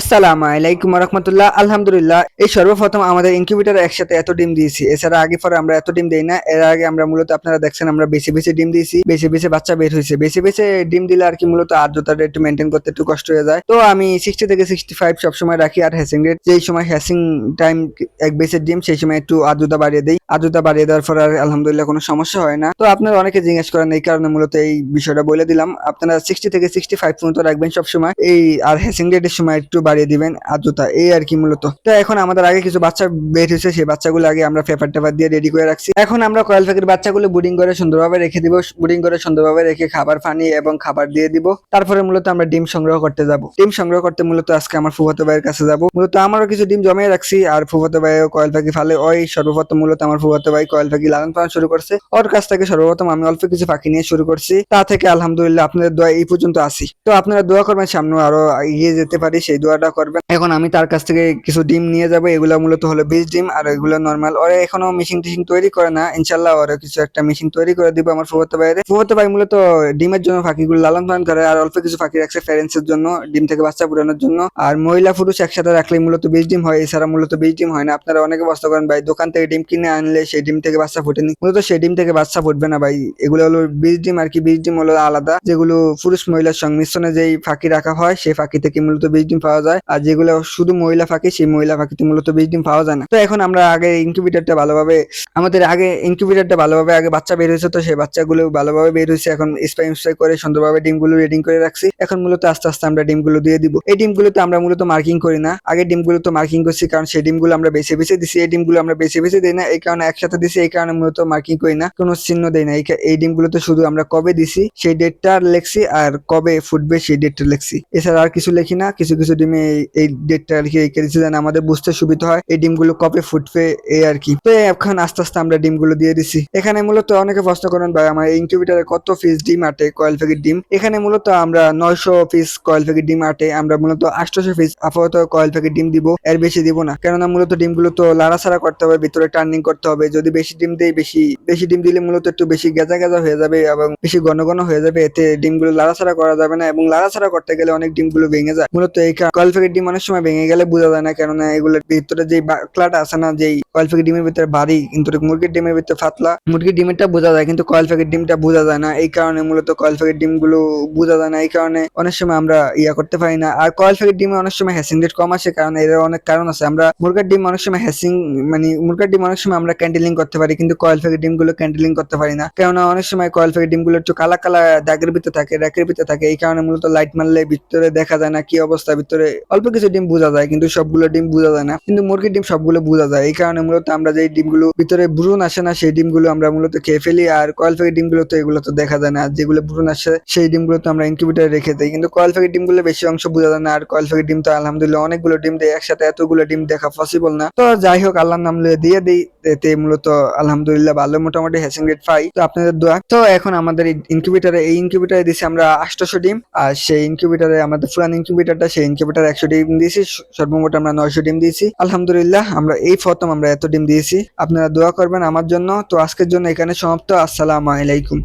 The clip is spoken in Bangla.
আসসালামু আলাইকুম রহমতুল্লাহ আলহামদুলিল্লাহ, এই সর্বপ্রথম আমাদের ইনকিউবেটারে একসাথে এত ডিম দিয়েছি। এছাড়া আগে পরে আমরা এত ডিম দেই না। এর আগে আমরা মূলত আপনারা দেখছেন আমরা বেশি বেশি ডিম দিয়েছি। বেশি বেশি বাচ্চা বের হয়েছে। বেশি বেশি ডিম দিলে আর কি মূলত আর্দ্রতাটা একটু মেনটেন করতে একটু কষ্ট হয়ে যায়। তো আমি সিক্সটি থেকে সিক্সটি ফাইভ সবসময় রাখি আর হ্যাসিং রেট যেই সময় হ্যাসিং টাইম এক বেশি ডিম, সেই সময় একটু আর্দ্রতা বাড়িয়ে দেই। আর্দ্রতা বাড়িয়ে দেওয়ার পর আর আলহামদুলিল্লাহ কোনো সমস্যা হয় না। তো আপনারা অনেকে জিজ্ঞেস করেন এই কারণে মূলত এই বিষয়টা বলে দিলাম। আপনারা সিক্সটি থেকে সিক্সটি ফাইভ পর্যন্ত রাখবেন সবসময়। এই আর হ্যাসিং রেটের সময় একটু বাড়িয়ে দিবেন আর্দ্রতা এই আর কি মূলত। তো এখন আমাদের আগে কিছু বাচ্চা বের হয়েছে, সেই বাচ্চাগুলো আগে আমরা পেপার টেপার দিয়ে রেডি করে রাখছি। এখন আমরা কয়েল পাখির বাচ্চাগুলো বুডিং করে সুন্দরভাবে রেখে দিব বুডিং করে সুন্দরভাবে রেখে খাবার পানি এবং খাবার দিয়ে দিব। তারপরে মূলত আমরা ডিম সংগ্রহ করতে যাব। ডিম সংগ্রহ করতে মূলত আজকে আমার ফুফাতো ভাইয়ের কাছে যাব। মূলত আমারও কিছু ডিম জমিয়ে রাখছি আর ফুফাতো ভাইও কয়েল পাখি ফালে। ওই সর্বপ্রথম মূলত আমার ফুফাতো ভাই কয়েল পাখি লালন পালন শুরু করছে। ওর কাছ থেকে সর্বপ্রথম আমি অল্প কিছু পাখি নিয়ে শুরু করছি। তা থেকে আলহামদুলিল্লাহ আপনাদের দোয়া এই পর্যন্ত আসি তো আপনারা দোয়া করবেন সামনে আরও এগিয়ে যেতে পারি, সেই দোয়াটা করবেন। এখন আমি তার কাছ থেকে কিছু ডিম নিয়ে যাব। এগুলো মূলত হলো বীজ ডিম আর এগুলো নর্মাল ওরা এখনও মেশিন টেশিন তৈরি করে না। ইনশাল্লাহ ওরা কিছু একটা মেশিন তৈরি করে দিব আমার ফুফাতো ভাইয়ের ফুফাতো ভাই মূলত ডিমের জন্য পাখিগুলো লালন পালন করে আর অল্প কিছু ফাঁকি রাখছে প্যারেন্টসের জন্য, ডিম থেকে বাচ্চা পুরানোর জন্য। আর মহিলা পুরুষ একসাথে রাখলে মূলত বীজ ডিম হয়, এছাড়া মূলত বীজ ডিম হয় না। আপনারা অনেকে বস্তা করেন, ভাই, দোকান থেকে ডিম কিনে আনলে সেই ডিম থেকে বাচ্চা ফুটেনি মূলত সেই ডিম থেকে বাচ্চা ফুটবে না, ভাই। এগুলো হলো বীজ ডিম আর কি। বীজ ডিম হলো আলাদা। যেগুলো পুরুষ মহিলার সংমিশ্রণে যেই ফাঁকি রাখা হয়, সেই ফাঁকি থেকে মূলত বীজ ডিম পাওয়া যায়, আর যেগুলো শুধু মহিলা ফাঁকি, সেই মহিলা ফাঁকিতে মূলত বীজ ডিম পাওয়া যায় না। তো এখন আমরা আগে ইনকিউবেটরটা ভালোভাবে, আমাদের আগে ইনকিউবেটরটা ভালোভাবে আগে বাচ্চা বের হয়েছে তো সেই বাচ্চাগুলো ভালোভাবে বের হয়েছে, এখন স্পাই স্পাই করে সুন্দরভাবে ডিমগুলো রেডিং করে রাখছি। এখন মূলত আস্তে আস্তে আমরা ডিমগুলো দিয়ে দিব। এই ডিমগুলোতে আমরা মূলত মার্কিং করি না। আগে ডিমগুলো তো মার্কিং করছি, কারণ সেই ডিমগুলো আমরা বেছে বেছে দিছি। এই ডিমগুলো আমরা বেছে বেছে দিই না, এই কারণে একসাথে দিছি, এই কারণে মূলত মার্কিং করি না। কোনো চিহ্ন দেই না। এই ডিমগুলোতে শুধু আমরা কবে দিছি, সেই ডেটটা লেখছি, আর কবে ফুটবে, সেই ডেটটা লেখছি। এছাড়া আর কিছু লেখি না, কিছু কিছু ডিমে এই- এই ডেটটা আর কি রেখে দিচ্ছি যেন আমাদের বুঝতে সুবিধা হয়, এই ডিমগুলো কবে ফুটবে, এই আর কি। তো এখন আস্তে আস্তে আমরা ডিমগুলো দিয়ে দিছি। এখানে মূলত অনেকে প্রশ্ন করেন, ভাই, আমার ইনকিউবেটারে কত পিস ডিম আটে, কয়েল প্যাকেট ডিম? এখানে মূলত আমরা নয়শো পিস কয়েল প্যাকেট ডিম আটে, আমরা মূলত আটশোশো পিস আপাতত কয়েল প্যাকেট ডিম দিব, এর বেশি দিব না। কেননা মূলত ডিমগুলো তো লাড়াছাড়া করতে হবে, ভিতরে টার্নিং করতে হবে, যদি বেশি ডিম দেই বেশি বেশি ডিম দিলে মূলত একটু বেশি গেজা গেজা হয়ে যাবে এবং বেশি ঘন ঘন হয়ে যাবে, এতে ডিমগুলো লাড়াছাড়া করা যাবে না এবং লাড়াছাড়া করতে গেলে অনেক ডিমগুলো ভেঙে যায়। মূলত এই কয়েল প্যাকেট ডিম অনেক সময় ভেঙে গেলে বোঝা যায় না, কেননা এগুলোর ভিতরে যে বাকলাটা আছে না, যেই কয়েল প্যাকেট ডিমের ভিতরে ভারী, কিন্তু মুরগির ডিমের ভিতরে পাতলা মুরগির ডিমেরটা বোঝা যায়, কিন্তু কয়েল প্যাকেট ডিমটা বোঝা যায় না। এই কারণে মূলত কয়েল প্যাকেট ডিমগুলো বোঝা যায় না, এই কারণে অনেক সময় আমরা ইয়া করতে পারি না। আর কয়েল প্যাকেট ডিমে অনেক সময় হ্যাসিং রেট কম আসে, কারণ এর অনেক কারণ আছে। আমরা মুরগার ডিম অনেক সময় হ্যাসিং মানে মুরগার ডিম অনেক সময় আমরা ক্যান্ডেলিং করতে পারি, কিন্তু কয়েল প্যাকেট ডিমগুলো ক্যান্ডেলিং করতে পারি না। কেননা অনেক সময় কয়েল প্যাকেট ডিমগুলো একটু কালা কালা দাগের ভিতরে থাকে, র্যাকের ভিতরে থাকে, এই কারণে মূলত লাইট মারলে ভিতরে দেখা যায় না কি অবস্থা, ভিতরে অল্প কিছু ডিম বোঝা যায়, কিন্তু সবগুলো ডিম বোঝা যায় না। কিন্তু মুরগির ডিম সবগুলো বোঝা যায়। এই কারণে মূলত আমরা যে ডিমগুলো ভিতরে ভ্রূণ আসে না, সেই ডিমগুলো আমরা মূলত খেয়ে ফেলি। আর কয়েল প্যাকেট ডিমগুলো তো এগুলো তো দেখা যায় না। যেগুলো ভ্রূণ আসে, সেই ডিমগুলো তো আমরা ইনকিউবেটারে রেখে দিই। কিন্তু কয়েল প্যাকেট ডিমগুলো বেশি অংশ বোঝা যায় না। আর কয়েল প্যাকেট ডিম তো আলহামদুলিল্লাহ অনেকগুলো ডিম দেয়। একসাথে এতগুলো ডিম দেখা পসিবল না। তো যাই হোক, আল্লাহর নাম লিয়ে দিয়ে দিই। এতে মূলত আলহামদুলিল্লাহ ভালো মোটামুটি হ্যাসিং রেট পাই। তো আপনাদের দোয়া। তো এখন আমাদের ইনকিউবেটারে এই ইনকিউবেটারে দিছি আমরা আটশোশো ডিম। আর সেই ইনকিউবেটারে আমাদের পুরান ইনকিউবেটারটা সেই ইনকিউবেটার একশো ডিম দিয়েছি। সর্বমোট আমরা নয়শো ডিম দিয়েছি। আলহামদুলিল্লাহ, আমরা এই প্রথম আমরা এত ডিম দিয়েছি। আপনারা দোয়া করবেন আমার জন্য। তো আজকের জন্য এখানে সমাপ্ত। আসসালামু আলাইকুম।